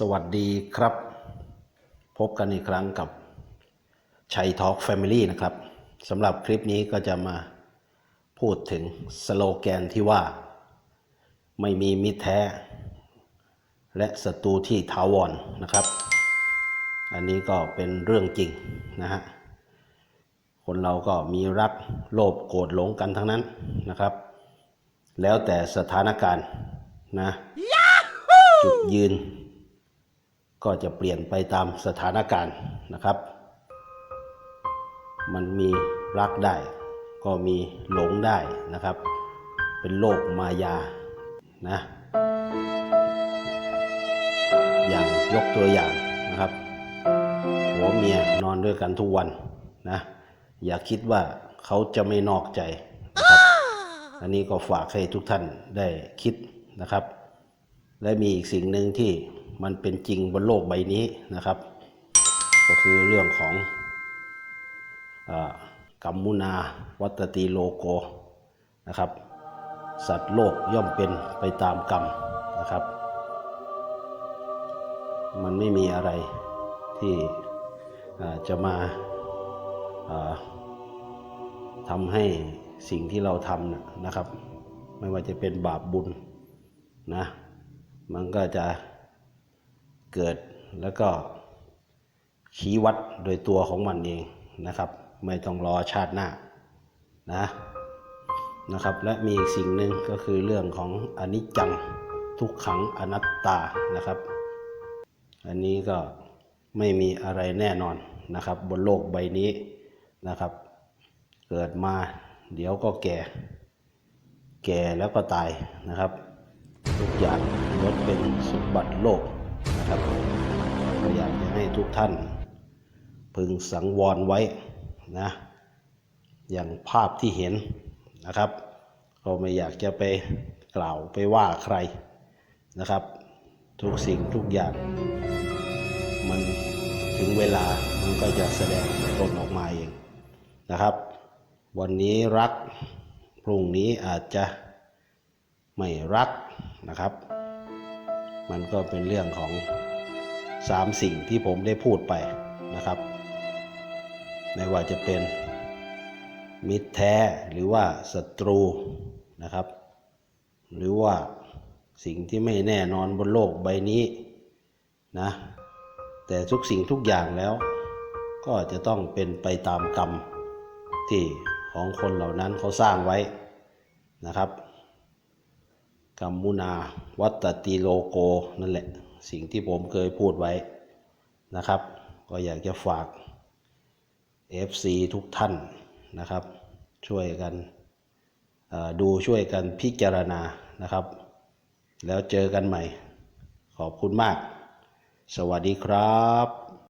สวัสดีครับ พบกันอีกครั้งกับชัยทอล์กแฟมิลี่นะครับสำหรับคลิปนี้ก็จะมาพูดถึงสโลแกนที่ว่า ไม่มีมิตรแท้ และศัตรูที่ถาวรนะครับ อันนี้ก็เป็นเรื่องจริงนะฮะ คนเราก็มีรักโลภโกรธหลงกันทั้งนั้นนะครับ แล้วแต่สถานการณ์นะ จุดยืน ก็จะเปลี่ยนไปตามสถานการณ์นะครับ มันมีรักได้ ก็มีหลงได้นะครับ เป็นโลกมายานะ อย่างยกตัวอย่างนะครับหัวเมียนอนด้วยกันทุกวันนะ อย่าคิดว่าเขาจะไม่นอกใจนะครับ อันนี้ก็ฝากให้ทุกท่านได้คิดนะครับ และมีอีกสิ่งหนึ่งที่ มันเป็นจริงบนโลกใบนี้นะครับ ก็คือเรื่องของอกัมมุนาวัตติโลโกนะครับ สัตว์โลกย่อมเป็นไปตามกรรมนะครับ มันไม่มีอะไรที่จะมาทำให้สิ่งที่เราทำนะครับ ไม่ว่าจะเป็นบาปบุญนะ มันก็จะ เกิดแล้วก็ชี้วัดโดยตัวของมันเองนะครับ ไม่ต้องรอชาติหน้านะนะครับและมีอีกสิ่งหนึ่งก็คือเรื่องของอนิจจังทุกขังอนัตตานะครับ อันนี้ก็ไม่มีอะไรแน่นอนนะครับ บนโลกใบนี้นะครับ เกิดมาเดี๋ยวก็แก่ แก่แล้วก็ตายนะครับ ทุกอย่างล้วนเป็นสมบัติโลก นะครับก็อยากจะให้ทุกท่าน พึงสังวรไว้นะอย่างภาพที่เห็นนะครับ ก็ไม่อยากจะไปกล่าวไปว่าใครนะครับ ทุกสิ่งทุกอย่าง มันถึงเวลามันก็จะแสดงตนออกมาเองนะครับ วันนี้รักพรุ่งนี้อาจจะไม่รักนะครับ มันก็เป็นเรื่องของสามสิ่งที่ผมได้พูดไปนะครับ ไม่ว่าจะเป็นมิตรแท้หรือว่าศัตรูนะครับ หรือว่าสิ่งที่ไม่แน่นอนบนโลกใบนี้นะแต่ทุกสิ่งทุกอย่างแล้ว ก็จะต้องเป็นไปตามกรรมที่ของคนเหล่านั้นเขาสร้างไว้นะครับ กัมมุนาวัตติโลโกนั่นแหละ สิ่งที่ผมเคยพูดไว้นะครับ ก็อยากจะฝาก FC ทุกท่านนะครับ ช่วยกันดูช่วยกันพิจารณานะครับ แล้วเจอกันใหม่ ขอบคุณมาก สวัสดีครับ